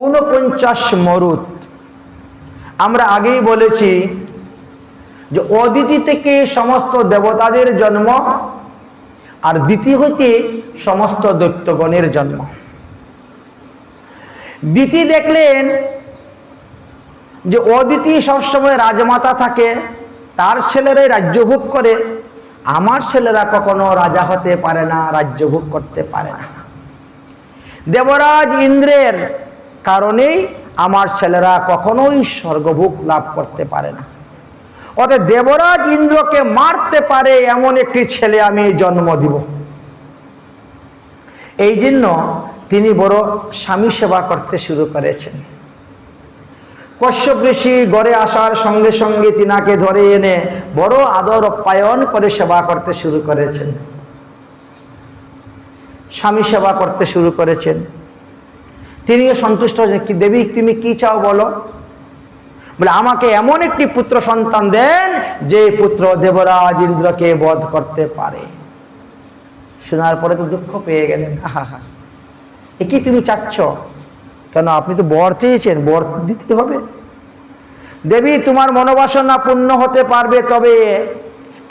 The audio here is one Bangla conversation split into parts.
ঊনপঞ্চাশ মরুত আমরা আগেই বলেছি যে অদিতি থেকে সমস্ত দেবতাদের জন্ম আর দ্বিতীয় হতে সমস্ত দৈত্যগণের জন্ম। দ্বিতীয় দেখলেন যে অদিতি সবসময় রাজমাতা থাকে, তার ছেলেরাই রাজ্যভোগ করে, আমার ছেলেরা কখনো রাজা হতে পারে না রাজ্যভোগ করতে পারে না। দেবরাজ ইন্দ্রের কারণেই আমার ছেলেরা কখনোই স্বর্গভোগ লাভ করতে পারে না। অতএব দেবরাজ ইন্দ্রকে মারতে পারে এমন একটি ছেলে আমি জন্ম দিব। এই জন্য তিনি বড় স্বামী সেবা করতে শুরু করেছেন। কশ্যপ ঋষি গড়ে আসার সঙ্গে সঙ্গে তিনাকে ধরে এনে বড় আদর অপ্যায়ন করে সেবা করতে শুরু করেছেন। স্বামী সেবা করতে শুরু করেছেন। তিনিও সন্তুষ্ট হয়েছেন কি দেবী, তুমি কি চাও বলো? বলে, আমাকে এমন একটি পুত্র সন্তান দেন যে পুত্র দেবরাজ ইন্দ্রকে বধ করতে পারে। শোনার পরে তো দুঃখ পেয়ে গেলেন। আহা হা এ কি তুমি চাচ্ছ? কেন, আপনি তো বর চেয়েছেন, বর দিতে হবে। দেবী, তোমার মনোবাসনা পূর্ণ হতে পারবে, তবে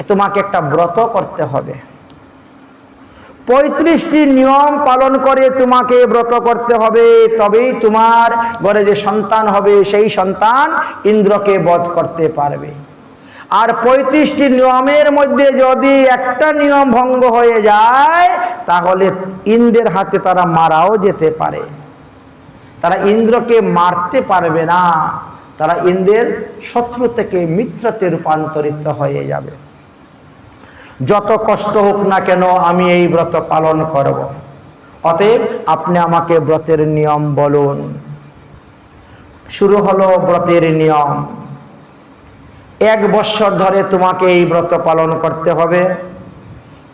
তোমাকে একটা ব্রত করতে হবে। পঁয়ত্রিশটি নিয়ম পালন করে তোমাকে ব্রত করতে হবে, তবেই তোমার ঘরে যে সন্তান হবে, সেই সন্তান ইন্দ্রকে বধ করতে পারবে। আর পঁয়ত্রিশটি নিয়মের মধ্যে যদি একটা নিয়ম ভঙ্গ হয়ে যায়, তাহলে ইন্দ্রের হাতে তারা মারাও যেতে পারে। তারা ইন্দ্রকে মারতে পারবে না, তারা ইন্দ্রের শত্রু থেকে মিত্রতে রূপান্তরিত হয়ে যাবে। যত কষ্ট হোক না কেন আমি এই ব্রত পালন করব। অতএব আপনি আমাকে ব্রতের নিয়ম বলুন। শুরু হলো ব্রতের নিয়ম। এক বৎসর ধরে তোমাকে এই ব্রত পালন করতে হবে।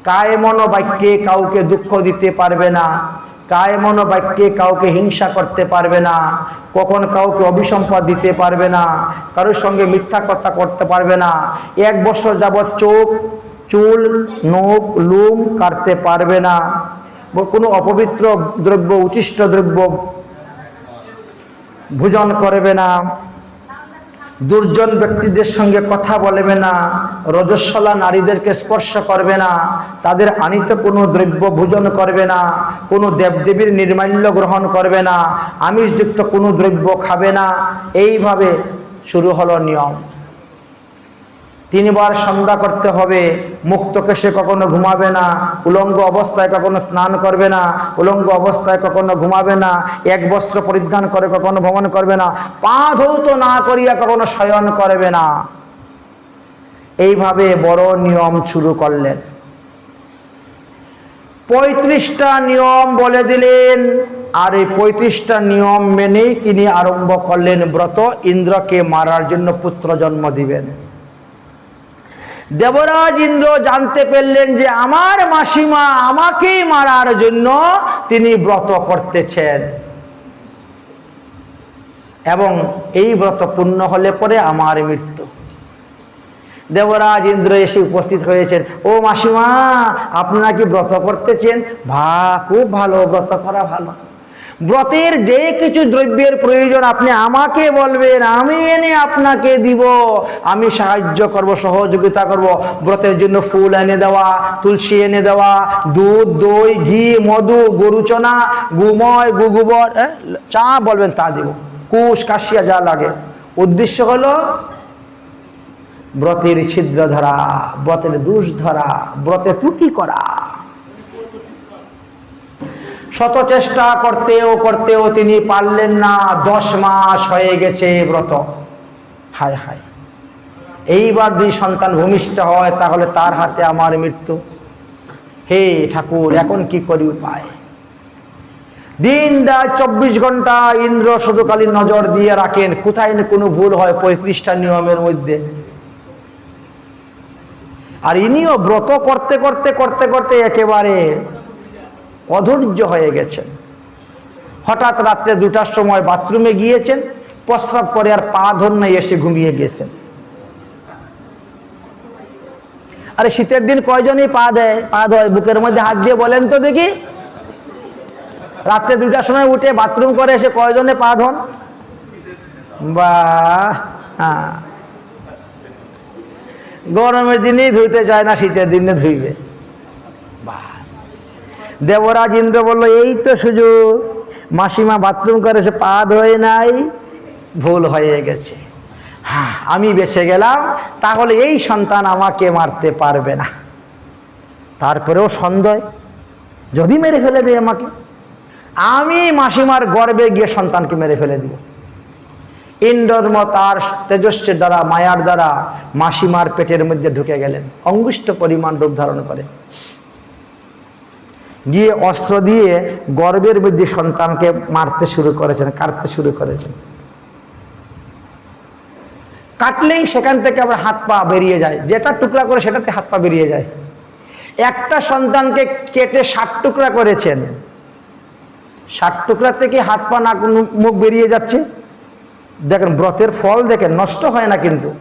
কায় মনোবাক্যে কাউকে দুঃখ দিতে পারবে না। কায় মনোবাক্যে কাউকে হিংসা করতে পারবে না। কখন কাউকে অভিসম্পদ দিতে পারবে না। কারোর সঙ্গে মিথ্যা কথা করতে পারবে না। এক বছর যাবৎ চোখ চুল, নখ, লুম কাটতে পারবে না। কোনো অপবিত্র দ্রব্য উচিষ্ট দ্রব্য ভোজন করবে না। দুর্জন ব্যক্তিদের সঙ্গে কথা বলবে না। রজস্বলা নারীদেরকে স্পর্শ করবে না। তাদের আনিত কোনো দ্রব্য ভোজন করবে না। কোনো দেবদেবীর নির্মাল্য গ্রহণ করবে না। আমিষযুক্ত কোনো দ্রব্য খাবে না। এইভাবে শুরু হলো নিয়ম। তিনবার সন্ধ্যা করতে হবে। মুক্ত কেশে কখনো ঘুমাবে না। উলঙ্গ অবস্থায় কখনো স্নান করবে না। উলঙ্গ অবস্থায় কখনো ঘুমাবে না। এক বস্ত্র পরিধান করে কখনো ভ্রমণ করবে না। পা ধৌত না করিয়া কখনো শয়ন করবে না। এইভাবে বড় নিয়ম শুরু করলেন। পঁয়ত্রিশটা নিয়ম বলে দিলেন। আর এই পঁয়ত্রিশটা নিয়ম মেনেই তিনি আরম্ভ করলেন ব্রত। ইন্দ্রকে মারার জন্য পুত্র জন্ম দিবেন। দেবরাজ ইন্দ্র জানতে পারলেন যে আমার মাসিমা আমাকেই মারার জন্য তিনি ব্রত করতেছেন। এবং এই ব্রত পূর্ণ হলে পরে আমার মৃত্যু। দেবরাজ ইন্দ্র এসে উপস্থিত হয়েছেন, ও মাসিমা, আপনারা কি ব্রত করতেছেন? ভা খুব ভালো, ব্রত করা ভালো। ব্রতের যে কিছু দ্রব্যের প্রয়োজন আপনি আমাকে বলবেন, আমি এনে আপনাকে দিব। আমি সাহায্য করব, সহযোগিতা করব। ব্রতের জন্য ফুল এনে দেওয়া, তুলসী এনে দেওয়া, দুধ, দই, ঘি, মধু গরুচনা গুময়, গুগুবর চা বলবেন তা দিব। কুশ, কাশিয়া যা লাগে। উদ্দেশ্য হলো ব্রতের ছিদ্র ধরা ব্রতের দোষ ধরা ব্রতে ত্রুটি করা। শত চেষ্টা করতেও করতেও তিনি পারলেন না। দশ মাস হয়ে গেছে ব্রত। হায় হায়। এইবার যদি সন্তান ভূমিষ্ঠ হয়, তাহলে তার হাতে আমার মৃত্যু। হে ঠাকুর, এখন কি করি উপায়? দিন দেয় চব্বিশ ঘণ্টা, ইন্দ্র শুধু খালি নজর দিয়ে রাখেন। কোথায় না কোনো ভুল হয় পঁয়ত্রিশটা নিয়মের মধ্যে। আর ইনিও ব্রত করতে করতে করতে করতে একেবারে অধৈর্য হয়ে গেছেন। হঠাৎ রাত্রে দুটার সময় বাথরুমে গিয়েছেন, প্রস্রাব করে আর পা ধন্য এসে ঘুমিয়ে গেছেন। আরে শীতের দিন কয়জনই পা দেয়? পা দেয়, বুকের মধ্যে হাত দিয়ে বলেন তো দেখি। রাত্রে দুটার সময় উঠে বাথরুম করে এসে কয়জনে পা ধন? বা হ্যাঁ। গরমের দিনেই ধুইতে চায় না, শীতের দিনে ধুইবে। বাস দেবরাজ ইন্দ্র বলল, এই তো সুযোগ। মাসিমা বাথরুম করে সে পা ধোয় নাই। ভুল হয়ে গেছে। হ্যাঁ আমি বেঁচে গেলাম, তাহলে এই সন্তান আমাকে মারতে পারবে না। তারপরেও সন্দেহ। যদি মেরে ফেলে দেয় আমাকে, আমি মাসিমার গর্বে গিয়ে সন্তানকে মেরে ফেলে দিব। ইন্দ্রর্ম তার তেজস্বের দ্বারা, মায়ার দ্বারা মাসিমার পেটের মধ্যে ঢুকে গেলেন। অঙ্গুষ্ঠ পরিমাণ রূপ ধারণ করে। গিয়ে অস্ত্র দিয়ে গর্বের মধ্যে সন্তানকে মারতে শুরু করেছেন, কাটতে শুরু করেছেন। কাটলেই সেখান থেকে আবার হাত পা বেরিয়ে যায়। যেটা টুকরা করে সেটাতে হাত পা বেরিয়ে যায়। একটা সন্তানকে কেটে ষাট টুকরা করেছেন। ষাট টুকরা থেকে হাত পা নাক মুখ বেরিয়ে যাচ্ছে। দেখেন ব্রতের ফল দেখেন, নষ্ট হয় না কিন্তু।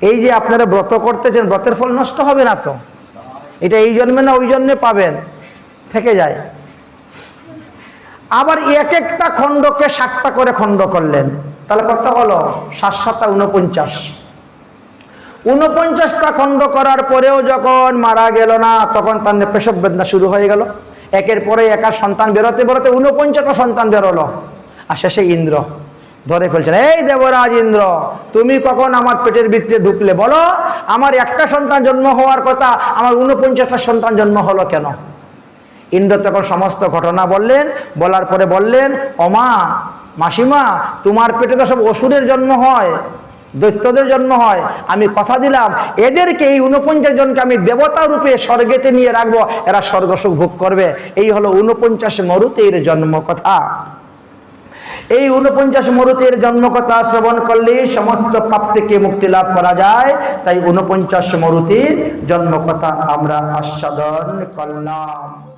এই যে আপনারা ব্রত করতেছেন, ব্রতের ফল নষ্ট হবে না তো? এটা এই জন্মে না ওই জন্মে পাবেন, থেকে যায়। আবার এক একটা খণ্ডকে ষাটটা করে খণ্ড করলেন। তাহলে কত হলো? সাত সাতটা উনপঞ্চাশ উনপঞ্চাশটা খণ্ড করার পরেও যখন মারা গেল না, তখন তার পেশব বেদনা শুরু হয়ে গেল। একের পরে একার সন্তান বেরোতে বেরোতে উনপঞ্চাশটা সন্তান বেরোলো। আর শেষে ইন্দ্র। ধরে ফেলছেন, এই দেবরাজ ইন্দ্র, তুমি কখন আমার পেটের ভিতরে ঢুকলে বলো? আমার একটা সন্তান জন্ম হওয়ার কথা, আমার উনপঞ্চাশটা সন্তান জন্ম হলো কেন? ইন্দ্র তখন সমস্ত ঘটনা বললেন, বলার পরে বললেন অমা মাসিমা, তোমার পেটে তো সব অসুরের জন্ম হয়, দৈত্যদের জন্ম হয়। আমি কথা দিলাম, এদেরকে এই উনপঞ্চাশ জনকে আমি দেবতা রূপে স্বর্গেতে নিয়ে রাখব, এরা স্বর্গ সুখ ভোগ করবে। এই হলো উনপঞ্চাশ মরুতের জন্ম কথা। এই উনপঞ্চাশ মরুতের জন্মকথা শ্রবণ করলে সমস্ত পাপ থেকে মুক্তি লাভ করা যায়। তাই উনপঞ্চাশ মরুতের জন্মকথা আমরা আস্বাদন করলাম।